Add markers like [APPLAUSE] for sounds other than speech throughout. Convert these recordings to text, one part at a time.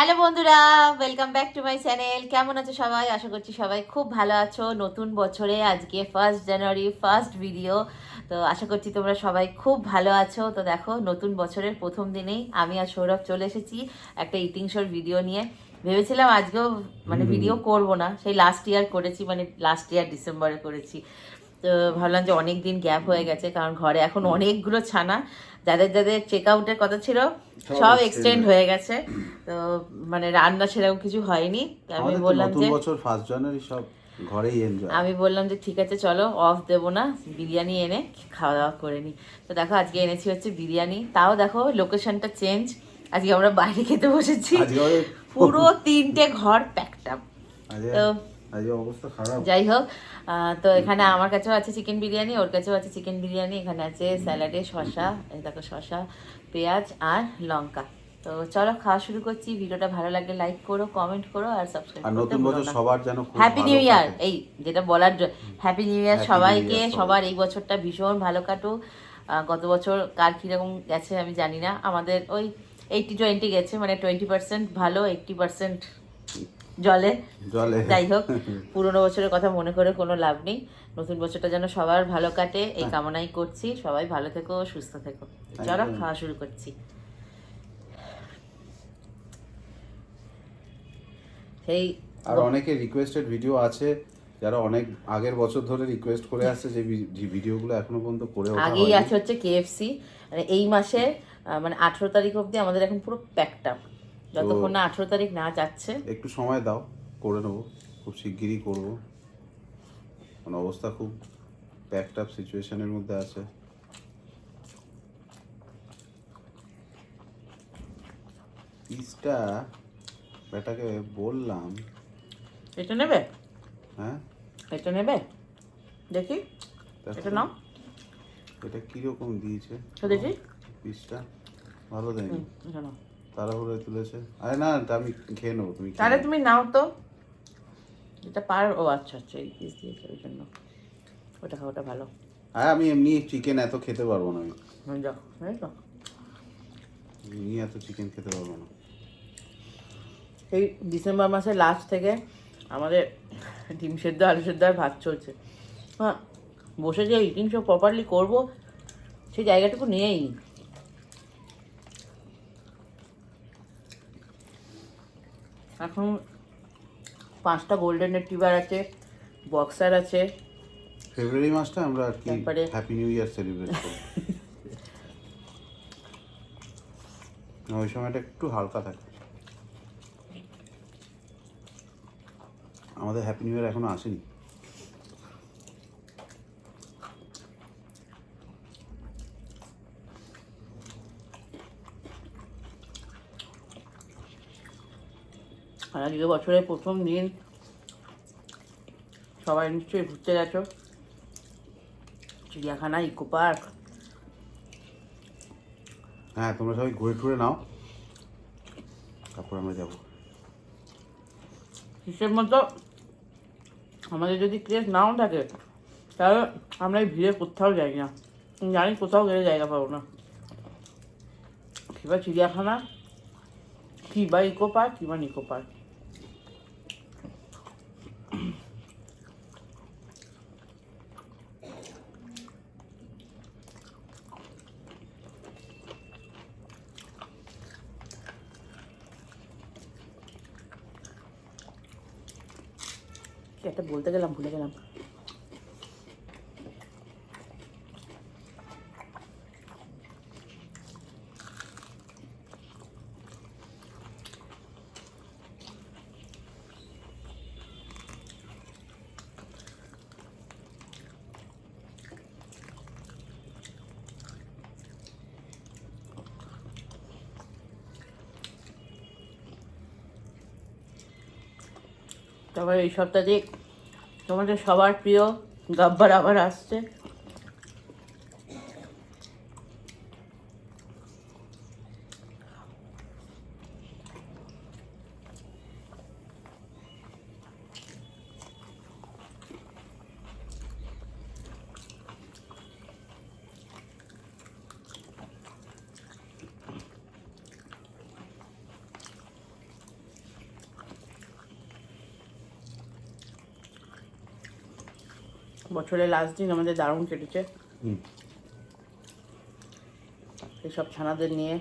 Hello বন্ধুরা welcome back to my channel কেমন আছো সবাই? আশা করছি সবাই খুব ভালো আছো। নতুন বছরে আজকে ফার্স্ট জানুয়ারি ফার্স্ট ভিডিও তো আশা করছি তোমরা সবাই খুব ভালো আছো। তো দেখো নতুন বছরের প্রথম দিনেই আমি আর সৌরভ চলে এসেছি একটা ইটিং শোর ভিডিও নিয়ে। ভেবেছিলাম আজকেও মানে ভিডিও করব না। সেই লাস্ট ইয়ার করেছি মানে লাস্ট ইয়ার ডিসেম্বরে করেছি। তো ভাবলাম যে অনেক দিন গ্যাপ হয়ে গেছে কারণ ঘরে এখন অনেকগুলো ছানা। যাদের যাদের চেক আউটের কথা ছিল সব এক্সটেন্ড হয়ে গেছে। তো মানে রান্না সেরকম কিছু হয়নি। আমি বললাম যে বছর ফার্স্ট জানুয়ারি সব ঘরেই এনজয় আমি বললাম যে ঠিক আছে চলো অফ দেবো না বিরিয়ানি এনে খাওয়া দাওয়া করে নিই তো দেখো আজকে এনেছি হচ্ছে বিরিয়ানি। তাও দেখো লোকেশনটা চেঞ্জ আজকে আমরা বাইরে খেতে বসেছি। পুরো তিনটে ঘর আজকে তো যাই হোক তো এখানে আমার কাছেও আছে চিকেন বিরিয়ানি ওর কাছেও আছে চিকেন বিরিয়ানি এখানে আছে স্যালাডে শশা এই দেখো শশা পেঁয়াজ আর লঙ্কা। তো চলো খাওয়া শুরু করছি ভিডিওটা ভালো লাগলে লাইক করো কমেন্ট করো আর সাবস্ক্রাইব আর নতুন বছর সবার যেন হ্যাপি নিউ ইয়ার এই যেটা বলার হ্যাপি নিউ ইয়ার সবাইকে সবার এই বছরটা ভীষণ ভালো কাটুক। আহ, গত বছর কার কীরকম গেছে আমি জানি না। আমাদের ওই এইটি টোয়েন্টি গেছে মানে টোয়েন্টি পার্সেন্ট ভালো এইটটি পার্সেন্ট জলে। জলে। যাই হোক [LAUGHS] পুরোনো বছরের কথা মনে করে কোনো লাভ নেই। নতুন বছরটা যেন সবার ভালো কাটে এই হ্যাঁ। কামনাই করছি। সবাই ভালো থেকো সুস্থ থেকো। চলো খাওয়া শুরু করছি। সেই আর অনেকে রিকোয়েস্টেড ভিডিও আছে যারা অনেক আগের বছর ধরে রিকোয়েস্ট করে আসছে যে ভিডিওগুলো এখনও পর্যন্ত করে আগেই আছে হচ্ছে কেএফসি মানে এই মাসে মানে আঠেরো তারিখ অবধি আমাদের এখন পুরো প্যাকড আপ যতক্ষণ না আঠেরো তারিখ না যাচ্ছে। একটু সময় দাও করে নেব। খুব শিগগিরই করব। মানে অবস্থা খুব প্যাকড আপ সিচুয়েশনের মধ্যে আছে। পিসটা বেটাকে বললাম। এটা নেবে? হ্যাঁ? এটা নেবে? দেখি। এটা নাও। এটা কীরকম দিয়েছে? তো দেখি। পিসটা ভালো দেয়নি। হুম, এটা নাও। তাড়াহুড়ো তুলেছে আরে না আমি খেয়ে নেব তুমি তাহলে তুমি নাও তো। এটা পার ও আচ্ছা আচ্ছা এই পিস দিয়েছে ওই জন্য। ওটা খাও ওটা ভালো। হ্যাঁ আমি এমনি চিকেন এত খেতে পারব না আমি। এমনি এত চিকেন খেতে পারব না। এই ডিসেম্বর মাসের লাস্ট থেকে আমাদের ডিম সেদ্ধ আলু সেদ্ধ আর ভাত চলছে। হ্যাঁ বসে যে ইটিং সব প্রপারলি করব সেই জায়গাটুকু নেই এখন পাঁচটা গোল্ডেন রিট্রিভার আছে বক্সার আছে। ফেব্রুয়ারি মাসটা আমরা আর কি হ্যাপি নিউ ইয়ার সেলিব্রেট করি ওই সময়টা একটু হালকা থাকে। আমাদের হ্যাপি নিউ ইয়ার এখনও আসেনি। আজকে বছরের প্রথম দিন সবাই নিশ্চয়ই ঘুরতে গেছো। চিড়িয়াখানা ইকো পার্ক। হ্যাঁ তোমরা সবাই ঘুরে টুরে নাও। তারপর আমরা যাব। হিসেব মতো আমাদের যদি ক্রেজ নাও থাকে তাহলে আমরা এই ভিড়ে কোথাও যাই না। জানি কোথাও গেলে জায়গা পাবো না। কিবা চিড়িয়াখানা কিবা ইকো পার্ক কিবা নিকো পার্ক। একটা বলতে গেলাম ভুলে গেলাম। তারপরে এই সপ্তাহে তোমাদের সবার প্রিয় গাব্বার আবার আসছে। বছরের লাস্ট দিন আমাদের দারুণ কেটেছে। এসব ছানাদের নিয়ে।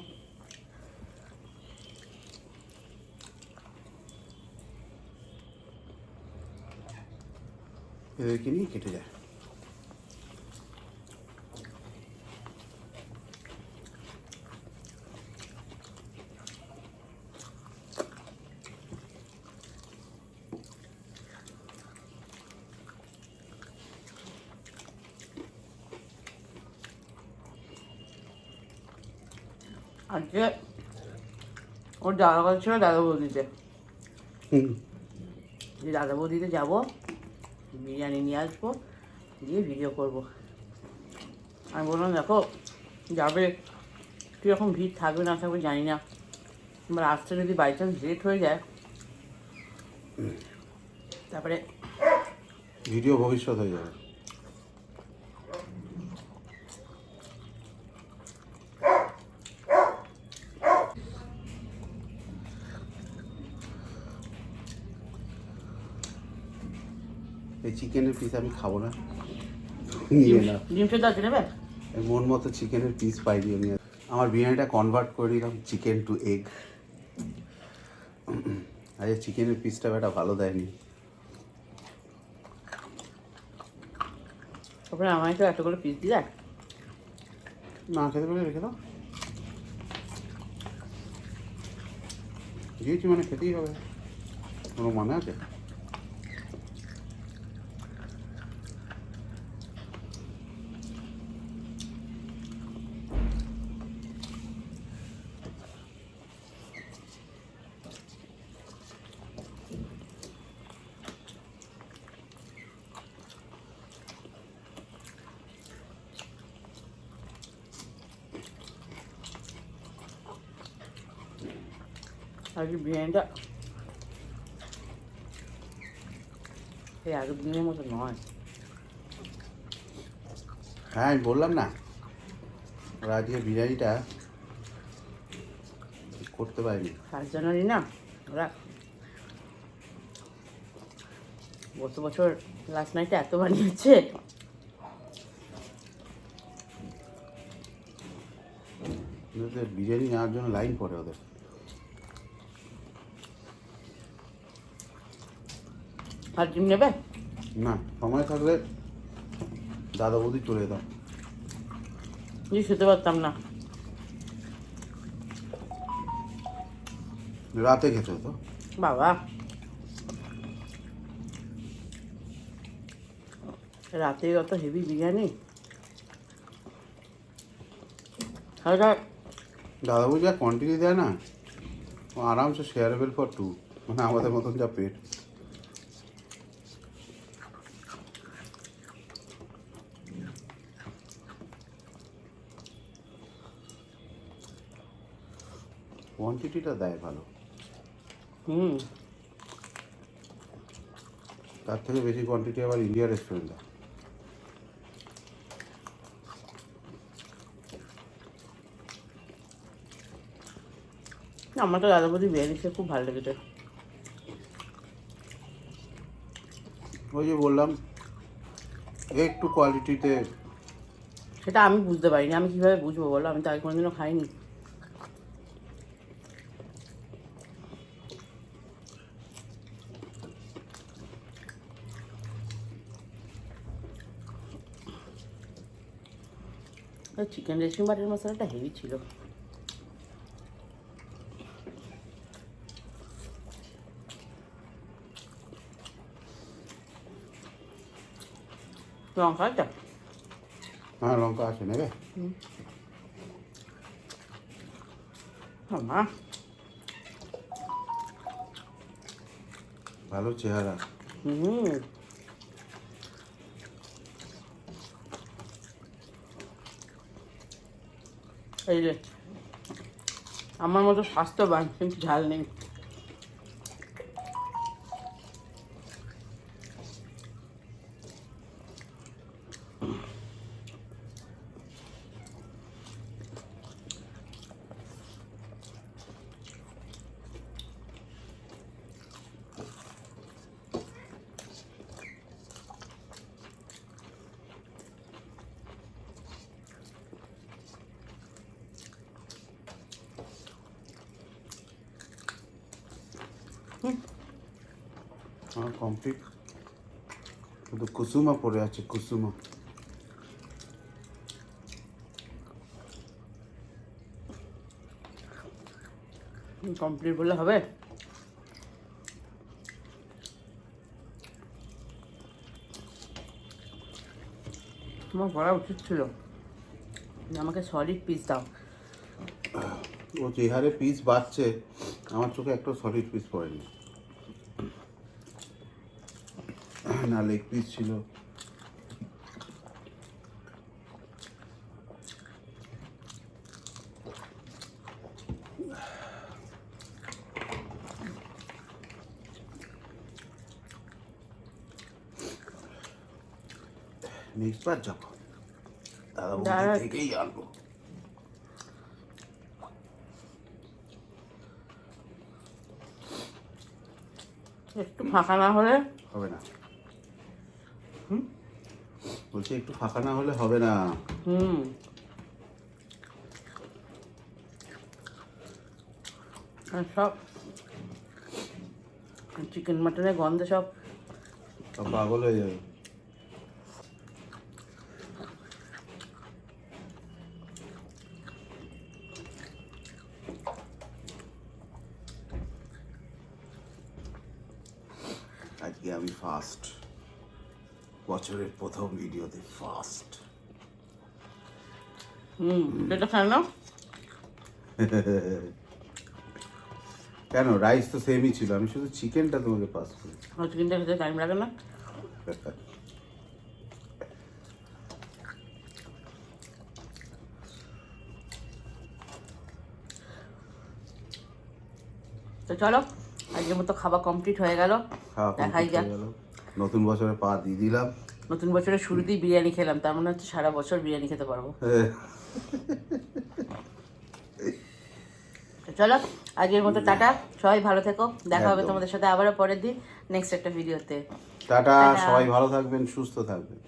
এদেরকে নিয়ে কেটে যায়। আজকে ওর দাদা কথা ছিল দাদা বৌদিতে। যে দাদা বৌদিতে যাব বিরিয়ানি নিয়ে আসব দিয়ে ভিডিও করব। আমি বললাম দেখো যাবে। কীরকম ভিড় থাকবে না থাকবে জানি না। এবার আসতে যদি বাই চান্স লেট হয়ে যায় তারপরে ভিডিও ভবিষ্যৎ হয়ে যাবে। এই চিকেনের পিস আমি খাব না। নিয়ে না ডিম সেদ্ধ আছে নেবে মন মতো চিকেনের পিস পাইনি আমি। আমার বিরিয়ানিটা কনভার্ট করে দিলাম চিকেন টু এগ আরে চিকেনের পিসটা বেটা ভালো দেয়নি। তারপরে আমায় তো এতগুলো পিস দিলে? না খেতে পারে রেখে দাও। দিয়েছি মানে খেতেই হবে। কোনো মানে আছে? আজকে বিরিয়ানিটা এই আগের দিনের মতো নয়। হ্যাঁ আমি বললাম না। আজকে বিরিয়ানিটা করতে পারিনি। ফার্স্ট জানুয়ারি না ওরা গত বছর লাস্ট নাইটে এত বানিয়েছে। বিরিয়ানি নেওয়ার জন্য লাইন পড়ে ওদের। আর ডিম নেবে? না সময় থাকলে দাদা বৌদি চলে যেতাম। যে শুতে পারতাম না। রাতে খেতে হতো। বাবা। রাতে অত হেভি বিরিয়ানি? দাদা বৌদি যা কোয়ান্টিটি দেয় না আরামসে শেয়ারেবল ফর টু মানে আমাদের মতন যা পেট। কোয়ান্টিটিটা দেয় ভালো। হুম। তার থেকে বেশি কোয়ান্টিটি আবার ইন্ডিয়া রেস্টুরেন্ট দেয়। আমার তো দাদা বৌদি বিরিয়ানি খেয়ে খুব ভালো লেগেছে। ওই যে বললাম একটু কোয়ালিটিতে সেটা আমি বুঝতে পারিনি। আমি কীভাবে বুঝব বলো? আমি তো আগে কোনোদিনও খাইনি। চিকেন রেশমি বাটার মশলাটা হেভি ছিল। লঙ্কা আছে হ্যাঁ লঙ্কা আছে নেবে মা। ভালো চেহারা। হুম। এই যে আমার মতো স্বাস্থ্যবান কিন্তু ঝাল নেই। আমার কমপ্লিট শুধু কুসুমা পড়ে আছে কুসুমা কমপ্লিট বললে হবে তোমার করা উচিত ছিল আমাকে সলিড পিস দাও ও যে হারে পিস বাড়ছে আমার চোখে একটা সলিড পিস পড়েনি। না লেগ পিস ছিল। নেক্সট বার যাব দাদা থেকেই আনব। একটু ফাঁকা না হলে? হবে না। বলছি একটু ফাঁকা না হলে হবে না। হুম। সব চিকেন মাটনের গন্ধে সব সব পাগল হয়ে যাবে আজকে আমি ফার্স্ট বছরের প্রথম ভিডিওতে ফার্স্ট হুম এটা খায় না? [LAUGHS] কেন রাইস তো সেমই ছিল। আমি শুধু চিকেনটা তোমাকে পাস করি। চিকেনটা খেতে টাইম লাগে না? তো চলো আজকের মতো খাবার কমপ্লিট হয়ে গেল। দেখাই যাক। নতুন বছরে পা দিয়ে দিলাম। নতুন বছরের শুরুতেই বিরিয়ানি খেলাম তার মানে হচ্ছে সারা বছর বিরিয়ানি খেতে পারব। চলো আজকের মতো টাটা। সবাই ভালো থেকো দেখা হবে তোমাদের সাথে আবারও পরের দিন নেক্সট একটা ভিডিওতে টাটা টাটা। সবাই ভালো থাকবেন সুস্থ থাকবেন।